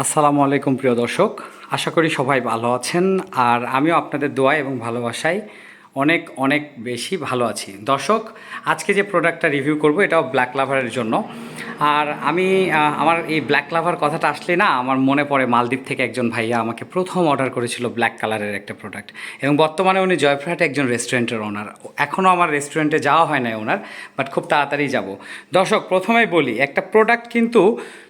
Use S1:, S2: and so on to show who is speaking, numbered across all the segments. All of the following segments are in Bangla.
S1: আসসালামু আলাইকুম, প্রিয় দর্শক। আশা করি সবাই ভালো আছেন, আর আমিও আপনাদের দোয়া এবং ভালোবাসায় অনেক অনেক বেশি ভালো আছি। দর্শক, আজকে যে প্রোডাক্টটা রিভিউ করব, এটাও ব্ল্যাক লাভারের জন্য। আর আমি আমার এই ব্ল্যাক লাভার কথাটা আসলে না আমার মনে পড়ে মালদ্বীপ থেকে একজন ভাইয়া আমাকে প্রথম অর্ডার করেছিল ব্ল্যাক কালারের একটা প্রোডাক্ট এবং বর্তমানে উনি জয়ফ্রাটে একজন রেস্টুরেন্টের ওনার এখনও আমার রেস্টুরেন্টে যাওয়া হয় না ওনার বাট খুব তাড়াতাড়ি যাব। দর্শক, প্রথমেই বলি, একটা প্রোডাক্ট কিন্তু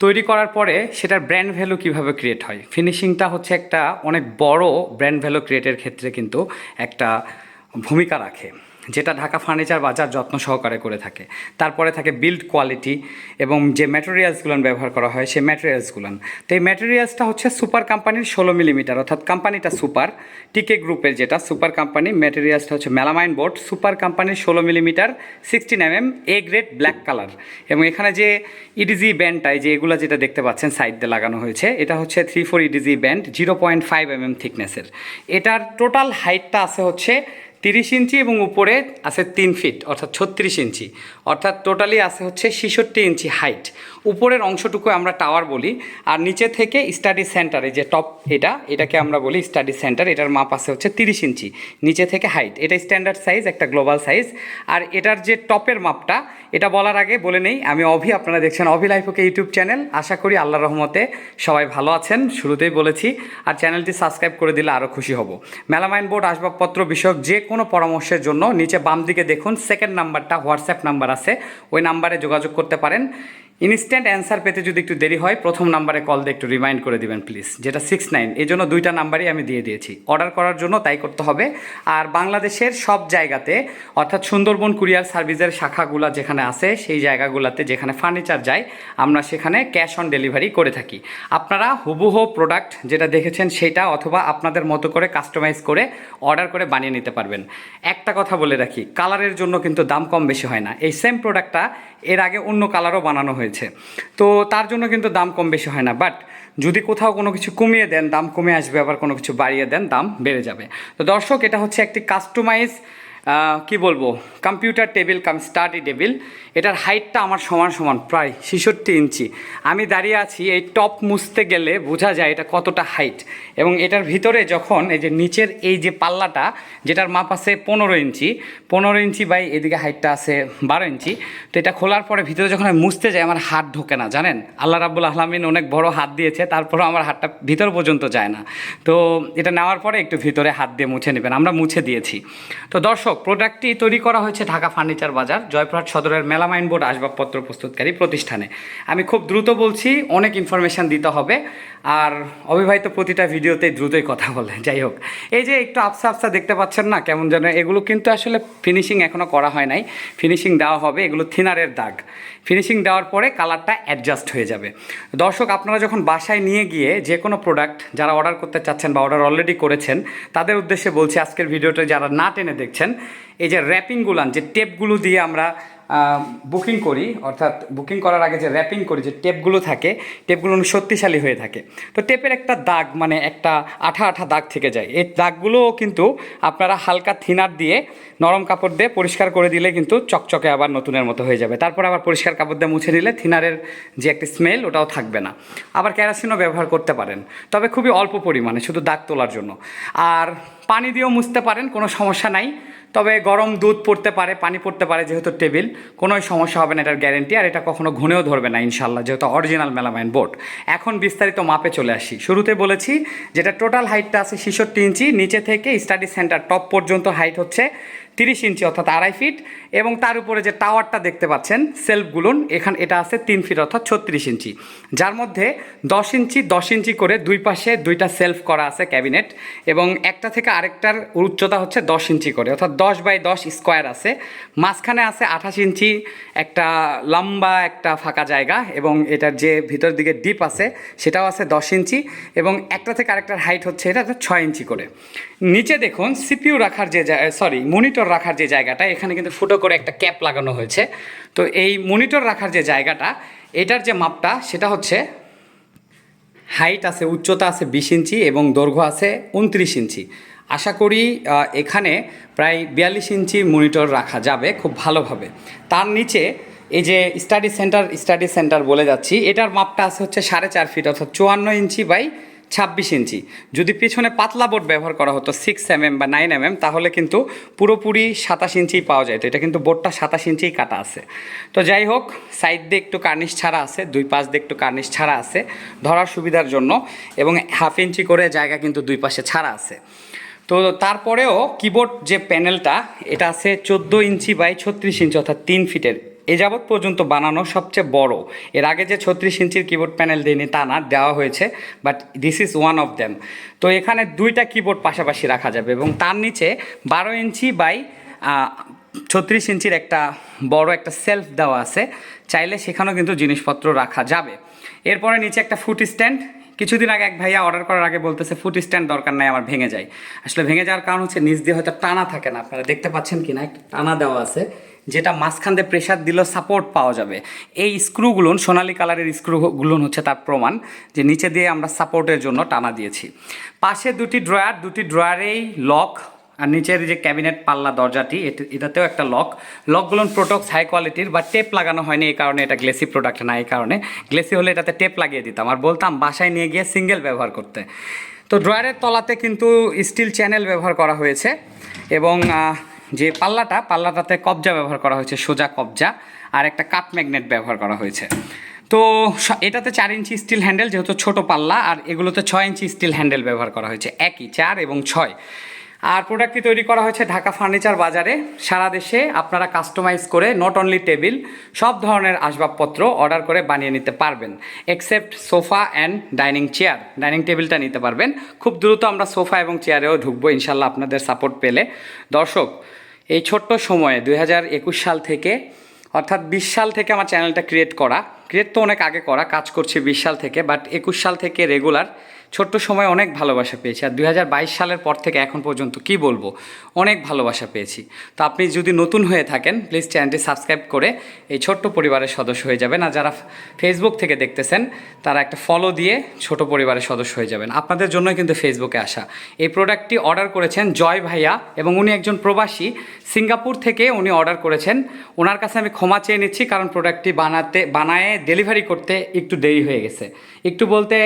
S1: তৈরি করার পরে সেটার ব্র্যান্ড ভ্যালু কীভাবে ক্রিয়েট হয়? ফিনিশিংটা হচ্ছে একটা অনেক বড় ব্র্যান্ড ভ্যালু ক্রিয়েটের ক্ষেত্রে কিন্তু একটা ভূমিকা রাখে। যেটা ঢাকা ফার্নিচার বাজার যত্ন সহকারে করে থাকে। তারপরে থাকে বিল্ড কোয়ালিটি এবং যে ম্যাটেরিয়ালসগুলো ব্যবহার করা হয়, সেই ম্যাটেরিয়ালসগুলো তো এই ম্যাটেরিয়ালসটা হচ্ছে সুপার কোম্পানির ষোলো মিলিমিটার অর্থাৎ কোম্পানিটা সুপার টিকে গ্রুপের যেটা সুপার কোম্পানি ম্যাটেরিয়ালসটা হচ্ছে মেলামাইন বোর্ড সুপার কোম্পানির ষোলো millimetre sixteen M M A grade black colour এবং এখানে যে ইডিজি ব্যান্ডটাই যে এগুলো যেটা দেখতে পাচ্ছেন সাইড দিয়ে লাগানো হয়েছে, এটা হচ্ছে three four edge band zero point five M M থিকনেসের এটার টোটাল হাইটটা আছে হচ্ছে তিরিশ ইঞ্চি এবং উপরে আছে তিন ফিট, অর্থাৎ ছত্রিশ ইঞ্চি। অর্থাৎ টোটালি আছে হচ্ছে ছেষট্টি ইঞ্চি হাইট। উপরের অংশটুকু আমরা টাওয়ার বলি, আর নিচে থেকে স্টাডি সেন্টার, এই যে টপ এটা, এটাকে আমরা বলি স্টাডি সেন্টার, এটার মাপ আছে হচ্ছে তিরিশ ইঞ্চি, নিচে থেকে হাইট। এটা স্ট্যান্ডার্ড সাইজ, একটা গ্লোবাল সাইজ। আর এটার যে টপের মাপটা, এটা বলার আগে বলে নেই, আমি অভি, আপনারা দেখছেন অভি লাইফকে ইউটিউব চ্যানেল। আশা করি আল্লাহ রহমতে সবাই ভালো আছেন, শুরুতেই বলেছি। আর চ্যানেলটি সাবস্ক্রাইব করে দিলে আরও খুশি হব। মেলামাইন বোর্ড আসবাবপত্র বিষয়ক যে কোনো পরামর্শের জন্য নিচে বাম দিকে দেখুন সেকেন্ড নাম্বারটা হোয়াটসঅ্যাপ নাম্বার আছে, ওই নাম্বারে যোগাযোগ করতে পারেন। ইনস্ট্যান্ট অ্যান্সার পেতে যদি একটু দেরি হয়, প্রথম নাম্বারে কল দিয়ে একটু রিমাইন্ড করে দিবেন প্লিজ যেটা সিক্স নাইন এই জন্য দুইটা নাম্বারই আমি দিয়ে দিয়েছি। অর্ডার করার জন্য তাই করতে হবে। আর বাংলাদেশের সব জায়গাতে, অর্থাৎ সুন্দরবন কুরিয়ার সার্ভিসের শাখাগুলো যেখানে আছে, সেই জায়গাগুলোতে যেখানে ফার্নিচার যায়, আমরা সেখানে ক্যাশ অন ডেলিভারি করে থাকি। আপনারা হুবহু প্রোডাক্ট যেটা দেখেছেন সেটা অথবা আপনাদের মতো করে কাস্টমাইজ করে অর্ডার করে বানিয়ে নিতে পারবেন। একটা কথা বলে রাখি কালারের জন্য কিন্তু দাম কম বেশি হয় না। এই সেম প্রোডাক্টটা এর আগে অন্য কালারও বানানো হয়েছে। তো তার জন্য কিন্তু দাম কম বেশি হয় না। বাট যদি কোথাও কোনো কিছু কমিয়ে দেন, দাম কমে আসবে, আবার কোনো কিছু বাড়িয়ে দেন, দাম বেড়ে যাবে। তো দর্শক, এটা হচ্ছে একটি কাস্টমাইজ কি বলব? Computer table cum study table এটার হাইটটা আমার সমান সমান, প্রায় ছেষট্টি ইঞ্চি। আমি দাঁড়িয়ে আছি, এই টপ মুছতে গেলে বোঝা যায় এটা কতটা হাইট এবং এটার ভিতরে যখন এই যে নিচের এই যে পাল্লাটা, যেটার মাপ আছে পনেরো ইঞ্চি পনেরো ইঞ্চি বাই এদিকে হাইটটা আছে বারো ইঞ্চি, তো এটা খোলার পরে ভিতরে যখন আমি মুছতে যাই, আমার হাত ঢোকে না, জানেন? আল্লাহ রাবুল আহলামিন অনেক বড় হাত দিয়েছে, তারপরেও আমার হাতটা ভিতর পর্যন্ত যায় না। তো এটা নেওয়ার পরে একটু ভিতরে হাত দিয়ে মুছে নেবেন, আমরা মুছে দিয়েছি। তো দর্শক প্রোডাক্টটি তৈরি করা হয়েছে ঢাকা ফার্নিচার বাজার জয়পুরহাট সদরের মেলামাইন বোর্ড আসবাবপত্র প্রস্তুতকারী প্রতিষ্ঠানে। আমি খুব দ্রুত বলছি, অনেক ইনফরমেশান দিতে হবে, আর অবিবাহিত প্রতিটা ভিডিওতেই দ্রুতই কথা বলে। যাই হোক, এই যে একটু আফসা আফসা দেখতে পাচ্ছেন না, কেমন যেন এগুলো কিন্তু আসলে ফিনিশিং এখনও করা হয় নাই। ফিনিশিং দেওয়া হবে, এগুলো থিনারের দাগ। ফিনিশিং দেওয়ার পরে কালারটা অ্যাডজাস্ট হয়ে যাবে। দর্শক, আপনারা যখন বাসায় নিয়ে গিয়ে যে কোনো প্রোডাক্ট যারা অর্ডার করতে চাচ্ছেন বা অর্ডার অলরেডি করেছেন, তাদের উদ্দেশ্যে বলছি, আজকের ভিডিওটা যারা না টেনে দেখছেন এই যে র্যাপিংগুলান যে টেপগুলো দিয়ে আমরা বুকিং করি, অর্থাৎ বুকিং করার আগে যে র্যাপিং করি, যে টেপগুলো থাকে টেপগুলো শক্তিশালী হয়ে থাকে। তো টেপের একটা দাগ মানে একটা আঠা আঠা দাগ থেকে যায়। এই দাগগুলোও কিন্তু আপনারা হালকা থিনার দিয়ে নরম কাপড় দিয়ে পরিষ্কার করে দিলে কিন্তু চকচকে আবার নতুনের মতো হয়ে যাবে। তারপর আবার পরিষ্কার কাপড় দিয়ে মুছে নিলে থিনারের যে একটি স্মেল ওটাও থাকবে না। আবার ক্যারাসিনও ব্যবহার করতে পারেন, তবে খুবই অল্প পরিমাণে, শুধু দাগ তোলার জন্য। আর পানি দিয়েও মুছতে পারেন, কোনো সমস্যা নাই। তবে গরম দুধ পড়তে পারে, পানি পড়তে পারে যেহেতু টেবিল, কোনোই সমস্যা হবে না এটার গ্যারেন্টি আর এটা কখনো ঘুনেও ধরবে না ইনশাল্লাহ যেহেতু অরিজিনাল মেলামাইন বোর্ড এখন বিস্তারিত মাপে চলে আসি। শুরুতে বলেছি যেটা টোটাল হাইটটা আছে ছেষট্টি ইঞ্চি, নিচে থেকে স্টাডি সেন্টার টপ পর্যন্ত হাইট হচ্ছে তিরিশ ইঞ্চি অর্থাৎ আড়াই ফিট এবং তার উপরে যে টাওয়ারটা দেখতে পাচ্ছেন সেলফগুলো এখান এটা আছে তিন ফিট অর্থাৎ ছত্রিশ ইঞ্চি। যার মধ্যে দশ ইঞ্চি দশ ইঞ্চি করে দুই পাশে দুইটা সেলফ করা আছে ক্যাবিনেট এবং একটা থেকে আরেকটার উচ্চতা হচ্ছে দশ ইঞ্চি করে, অর্থাৎ দশ বাই দশ স্কোয়ার আছে। মাঝখানে আছে আঠাশ ইঞ্চি, একটা লম্বা একটা ফাঁকা জায়গা এবং এটার যে ভিতর দিকে ডিপ আছে, সেটাও আছে দশ ইঞ্চি এবং একটা থেকে আরেকটার হাইট হচ্ছে এটা ছয় ইঞ্চি করে। নিচে দেখুন সিপিউ রাখার যে সরি মনিটর রাখার যে জায়গাটা, এখানে কিন্তু ফুটো করে একটা ক্যাপ লাগানো হয়েছে। তো এই মনিটর রাখার যে জায়গাটা, এটার যে মাপটা, সেটা হচ্ছে হাইট আছে, উচ্চতা আছে বিশ ইঞ্চি এবং দৈর্ঘ্য আছে উনত্রিশ ইঞ্চি। আশা করি এখানে প্রায় বিয়াল্লিশ ইঞ্চি মনিটর রাখা যাবে খুব ভালোভাবে। তার নিচে এই যে স্টাডি সেন্টার স্টাডি সেন্টার বলে যাচ্ছি, এটার মাপটা আছে হচ্ছে সাড়ে চার ফিট অর্থাৎ চুয়ান্ন ইঞ্চি বাই ছাব্বিশ ইঞ্চি। যদি পিছনে পাতলা বোর্ড ব্যবহার করা হতো সিক্স এম এম বা নাইন এম এম তাহলে কিন্তু পুরোপুরি সাতাশ ইঞ্চি পাওয়া যায়। তো এটা কিন্তু বোর্ডটা সাতাশ ইঞ্চিই কাটা আছে। তো যাই হোক সাইড দিয়ে একটু কার্নিশ ছাড়া আছে, দুই পাশ দিয়ে একটু কার্নিশ ছাড়া আছে ধরার সুবিধার জন্য এবং হাফ ইঞ্চি করে জায়গা কিন্তু দুই পাশে ছাড়া আছে। তো তারপরেও কিবোর্ড যে প্যানেলটা এটা আছে চোদ্দ ইঞ্চি বাই ছত্রিশ ইঞ্চি অর্থাৎ তিন ফিটের এ পর্যন্ত বানানো সবচেয়ে বড়। এর আগে যে ছত্রিশ ইঞ্চির কিবোর্ড প্যানেল দিইনি তা না, দেওয়া হয়েছে but this is one of them তো এখানে দুইটা কিবোর্ড পাশাপাশি রাখা যাবে এবং তার নিচে বারো ইঞ্চি বাই ছত্রিশ ইঞ্চির একটা বড় একটা সেলফ দেওয়া আছে। চাইলে সেখানেও কিন্তু জিনিসপত্র রাখা যাবে। এরপরে নিচে একটা ফুট স্ট্যান্ড কিছুদিন আগে এক ভাইয়া অর্ডার করার আগে বলতেছে ফুট স্ট্যান্ড দরকার নাই, আমার ভেঙে যায়। আসলে ভেঙে যাওয়ার কারণ হচ্ছে, নিচ দিয়ে হয়তো টানা থাকে না, আপনারা দেখতে পাচ্ছেন কি না একটা টানা দেওয়া আছে। যেটা মাঝখান দিয়ে প্রেশার দিলেও সাপোর্ট পাওয়া যাবে। এই স্ক্রুগুলো সোনালি কালারের স্ক্রুগুলো হচ্ছে তার প্রমাণ, যে নিচে দিয়ে আমরা সাপোর্টের জন্য টানা দিয়েছি। পাশে দুটি ড্রয়ার দুটি ড্রয়ারেই লক আর নিচের যে ক্যাবিনেট পাল্লা দরজাটি, এট- এটাতেও একটা লক লকগুলো প্রোডক্টস হাই কোয়ালিটির বা টেপ লাগানো হয়নি, এই কারণে এটা গ্লেসি প্রোডাক্ট না, এই কারণে। গ্লেসি হলে এটাতে টেপ লাগিয়ে দিতাম। আর বলতাম, বাসায় নিয়ে গিয়ে সিঙ্গেল ব্যবহার করতে। তো ড্রয়ারের তলাতে কিন্তু স্টিল চ্যানেল ব্যবহার করা হয়েছে। এবং যে পাল্লাটা, পাল্লাটাতে কবজা ব্যবহার করা হয়েছে, সোজা কবজা, আর একটা কাপ ম্যাগনেট ব্যবহার করা হয়েছে। তো এটাতে চার ইঞ্চি স্টিল হ্যান্ডেল, যেহেতু ছোট পাল্লা, আর এগুলোতে ছয় ইঞ্চি স্টিল হ্যান্ডেল ব্যবহার করা হয়েছে। একই, চার এবং ছয়। আর প্রোডাক্টটি তৈরি করা হয়েছে ঢাকা ফার্নিচার বাজারে। সারা দেশে আপনারা কাস্টমাইজ করে নট অনলি টেবিল, সব ধরনের আসবাবপত্র অর্ডার করে বানিয়ে নিতে পারবেন। Except sofa and dining chair dining টেবিলটা নিতে পারবেন। খুব দ্রুত আমরা সোফা এবং চেয়ারেও ঢুকবো, ইনশাল্লাহ আপনাদের সাপোর্ট পেলে। দর্শক এই ছোট্ট সময়ে দুই হাজার একুশ সাল থেকে, অর্থাৎ বিশ সাল থেকে আমার চ্যানেলটা ক্রিয়েট করা। ক্রিয়েট তো অনেক আগে করা, কাজ করছি বিশ সাল থেকে বাট একুশ সাল থেকে রেগুলার ছোট্ট সময় অনেক ভালোবাসা পেয়েছি আর দু হাজার বাইশ সালের পর থেকে এখন পর্যন্ত কি বলব, অনেক ভালোবাসা পেয়েছি। তো আপনি যদি নতুন হয়ে থাকেন প্লিজ চ্যানেলটি সাবস্ক্রাইব করে এই ছোট্ট পরিবারের সদস্য হয়ে যাবেন আর যারা ফেসবুক থেকে দেখতেছেন, তারা একটা ফলো দিয়ে ছোট পরিবারের সদস্য হয়ে যাবেন। আপনাদের জন্যই কিন্তু ফেসবুকে আসা। এই প্রোডাক্টটি অর্ডার করেছেন জয় ভাইয়া এবং উনি একজন প্রবাসী। সিঙ্গাপুর থেকে উনি অর্ডার করেছেন। ওনার কাছে আমি ক্ষমা চেয়ে নিচ্ছি কারণ প্রোডাক্টটি বানাতে, বানায় ডেলিভারি করতে একটু দেরি হয়ে গেছে। একটু বলতে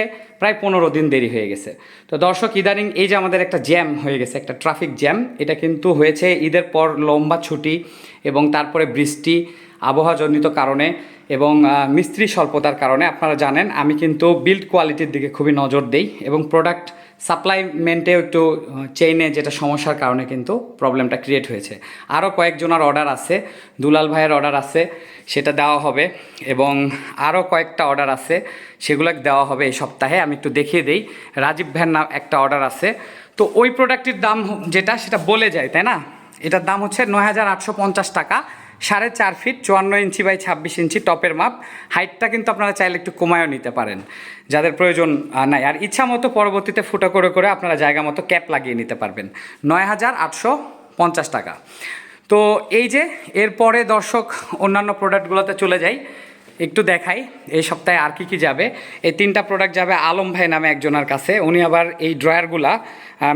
S1: প্রায় পনেরো দিন দেরি হয়ে গেছে। তো দর্শক, ইদানিং এই যে আমাদের একটা জ্যাম হয়ে গেছে, একটা ট্রাফিক জ্যাম এটা কিন্তু হয়েছে ঈদের পর লম্বা ছুটি এবং তারপরে বৃষ্টি, আবহাওয়াজনিত কারণে এবং মিস্ত্রি স্বল্পতার কারণে। আপনারা জানেন, আমি কিন্তু বিল্ড কোয়ালিটির দিকে খুবই নজর দেই এবং প্রোডাক্ট সাপ্লাইমেন্টেও একটু চেইনে যেটা সমস্যার কারণে কিন্তু প্রবলেমটা ক্রিয়েট হয়েছে। আরও কয়েকজনের অর্ডার আছে, দুলাল ভাইয়ের অর্ডার আছে, সেটা দেওয়া হবে এবং আরও কয়েকটা অর্ডার আছে, সেগুলো দেওয়া হবে এই সপ্তাহে, আমি একটু দেখিয়ে দিই। রাজীব ভাইয়ের নাম একটা অর্ডার আছে। তো ওই প্রোডাক্টটির দাম যেটা, সেটা বলে যায়, তাই না? এটার দাম হচ্ছে নয় হাজার আটশো পঞ্চাশ টাকা। সাড়ে চার ফিট চুয়ান্ন ইঞ্চি বাই ছাব্বিশ ইঞ্চি টপের মাপ। হাইটটা কিন্তু আপনারা চাইলে একটু কমায়ও নিতে পারেন। যাদের প্রয়োজন নাই। আর ইচ্ছা মতো পরবর্তীতে ফুটো করে করে আপনারা জায়গা মতো ক্যাপ লাগিয়ে নিতে পারবেন। নয় হাজার আটশো পঞ্চাশ টাকা। তো এই যে, এরপরে দর্শক, অন্যান্য প্রোডাক্টগুলোতে চলে যাই। একটু দেখাই, এই সপ্তাহে আর কি কি যাবে? এই তিনটা প্রোডাক্ট যাবে আলম ভাই নামে একজনের কাছে। উনি আবার এই ড্রয়ারগুলা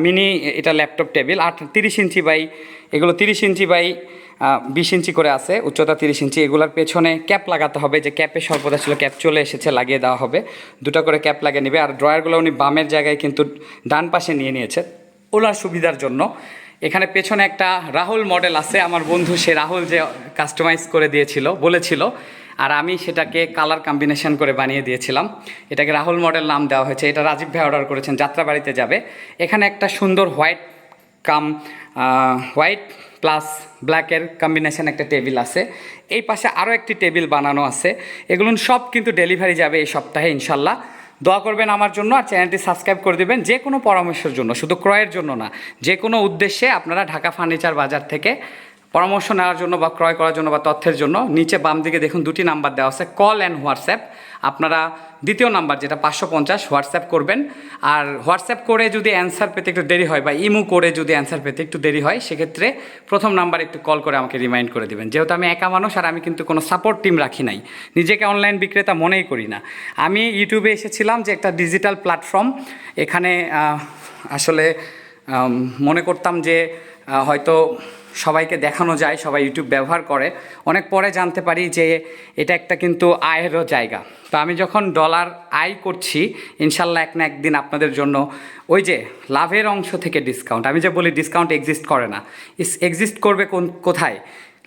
S1: মিনি এটা ল্যাপটপ টেবিল আট, তিরিশ ইঞ্চি বাই এগুলো তিরিশ ইঞ্চি বাই বিশ ইঞ্চি করে আছে, উচ্চতা তিরিশ ইঞ্চি। এগুলোর পেছনে ক্যাপ লাগাতে হবে, যে ক্যাপে স্বল্পতা ছিল, ক্যাপ চলে এসেছে, লাগিয়ে দেওয়া হবে। দুটো করে ক্যাপ লাগিয়ে নেবে। আর ড্রয়ারগুলো উনি বামের জায়গায় কিন্তু ডান পাশে নিয়ে নিয়েছে ওলার সুবিধার জন্য। এখানে পেছনে একটা রাহুল মডেল আছে, আমার বন্ধু সে রাহুল যে কাস্টমাইজ করে দিয়েছিল, বলেছিল। আর আমি সেটাকে কালার কম্বিনেশন করে বানিয়ে দিয়েছিলাম। এটাকে রাহুল মডেল নাম দেওয়া হয়েছে। এটা রাজীব ভাই অর্ডার করেছেন, যাত্রাবাড়িতে যাবে। এখানে একটা সুন্দর হোয়াইট কাম হোয়াইট প্লাস ব্ল্যাকের কম্বিনেশন একটা টেবিল আছে। এই পাশে আরও একটি টেবিল বানানো আছে। এগুলো সব কিন্তু ডেলিভারি যাবে এই সপ্তাহে, ইনশাল্লাহ। দোয়া করবেন আমার জন্য আর চ্যানেলটি সাবস্ক্রাইব করে দেবেন যে কোনো পরামর্শের জন্য, শুধু ক্রয়ের জন্য না, যে কোনো উদ্দেশ্যে আপনারা ঢাকা ফার্নিচার বাজার থেকে পরামর্শ নেওয়ার জন্য বা ক্রয় করার জন্য বা তথ্যের জন্য নিচে বাম দিকে দেখুন দুটি নাম্বার দেওয়া আছে কল অ্যান্ড হোয়াটসঅ্যাপ আপনারা দ্বিতীয় নাম্বার যেটা পাঁচশো পঞ্চাশ হোয়াটসঅ্যাপ করবেন। আর হোয়াটসঅ্যাপ করে যদি অ্যান্সার পেতে একটু দেরি হয় বা ইমো করে যদি অ্যান্সার পেতে একটু দেরি হয়, সেক্ষেত্রে প্রথম নাম্বার একটু কল করে আমাকে রিমাইন্ড করে দেবেন। যেহেতু আমি একা মানুষ আর আমি কিন্তু কোনো সাপোর্ট টিম রাখি নাই, নিজেকে অনলাইন বিক্রেতা মনেই করি না। আমি ইউটিউবে এসেছিলাম যে একটা ডিজিটাল প্ল্যাটফর্ম এখানে আসলে মনে করতাম যে হয়তো সবাইকে দেখানো যায়, সবাই ইউটিউব ব্যবহার করে। অনেক পরে জানতে পারি যে এটা একটা কিন্তু আয়েরও জায়গা। তো আমি যখন ডলার আয় করছি, ইনশাল্লাহ এক না একদিন আপনাদের জন্য ওই যে লাভের অংশ থেকে ডিসকাউন্ট আমি যে বলি ডিসকাউন্ট এক্সিস্ট করে না। এক্সিস্ট করবে কোন কোথায়?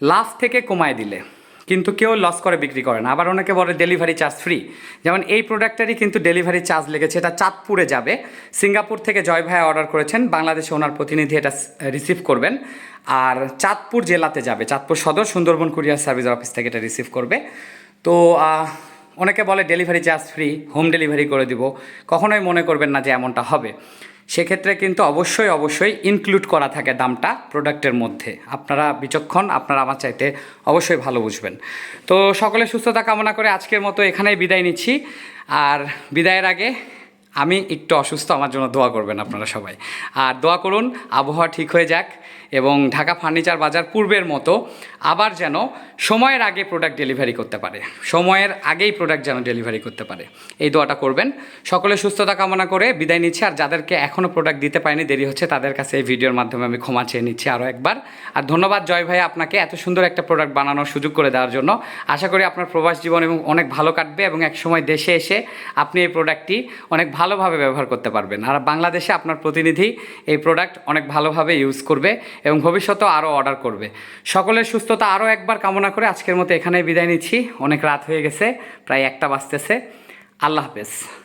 S1: লাভ থেকে কমায় দিলে। কিন্তু কেউ লস করে বিক্রি করে না। আবার অনেকে বলে ডেলিভারি চার্জ ফ্রি যেমন এই প্রোডাক্টেরই কিন্তু ডেলিভারি চার্জ লেগেছে। এটা চাঁদপুরে যাবে। সিঙ্গাপুর থেকে জয় ভাই অর্ডার করেছেন। বাংলাদেশে ওনার প্রতিনিধি এটা রিসিভ করবেন। আর চাঁদপুর জেলাতে যাবে। চাঁদপুর সদর সুন্দরবন কুরিয়ার সার্ভিস অফিস থেকে এটা রিসিভ করবে। তো অনেকে বলে delivery charge free home delivery করে দিব। কখনোই মনে করবেন না যে এমনটা হবে। সেক্ষেত্রে কিন্তু অবশ্যই অবশ্যই ইনক্লুড করা থাকে দামটা প্রোডাক্টের মধ্যে। আপনারা বিচক্ষণ, আপনারা আমার চাইতে অবশ্যই ভালো বুঝবেন। তো সকলে সুস্থতা কামনা করে আজকের মতো এখানেই বিদায় নিচ্ছি। আর বিদায়ের আগে আমি একটু অসুস্থ, আমার জন্য দোয়া করবেন আপনারা সবাই। আর দোয়া করুন, আবহাওয়া ঠিক হয়ে যাক এবং ঢাকা ফার্নিচার বাজার পূর্বের মতো আবার যেন সময়ের আগে প্রোডাক্ট ডেলিভারি করতে পারে। সময়ের আগেই প্রোডাক্ট যেন ডেলিভারি করতে পারে। এই দোয়াটা করবেন। সকলে সুস্থতা কামনা করে বিদায় নিচ্ছি। আর যাদেরকে এখনও প্রোডাক্ট দিতে পারিনি, দেরি হচ্ছে, তাদের কাছে এই ভিডিওর মাধ্যমে আমি ক্ষমা চেয়ে নিচ্ছি আরও একবার। আর ধন্যবাদ জয় ভাই আপনাকে এত সুন্দর একটা প্রোডাক্ট বানানোর সুযোগ করে দেওয়ার জন্য। আশা করি আপনার প্রবাস জীবন এবং অনেক ভালো কাটবে এবং এক সময় দেশে এসে আপনি এই প্রোডাক্টটি অনেক ভালোভাবে ব্যবহার করতে পারবেন। আর বাংলাদেশে আপনার প্রতিনিধি এই প্রোডাক্ট অনেক ভালোভাবে ইউজ করবে এবং ভবিষ্যতেও আরও অর্ডার করবে। সকলের সুস্থতা আরও একবার কামনা করে আজকের মতো এখানেই বিদায় নিচ্ছি। অনেক রাত হয়ে গেছে, প্রায় একটা বাজতেছে। আল্লাহ হাফেজ।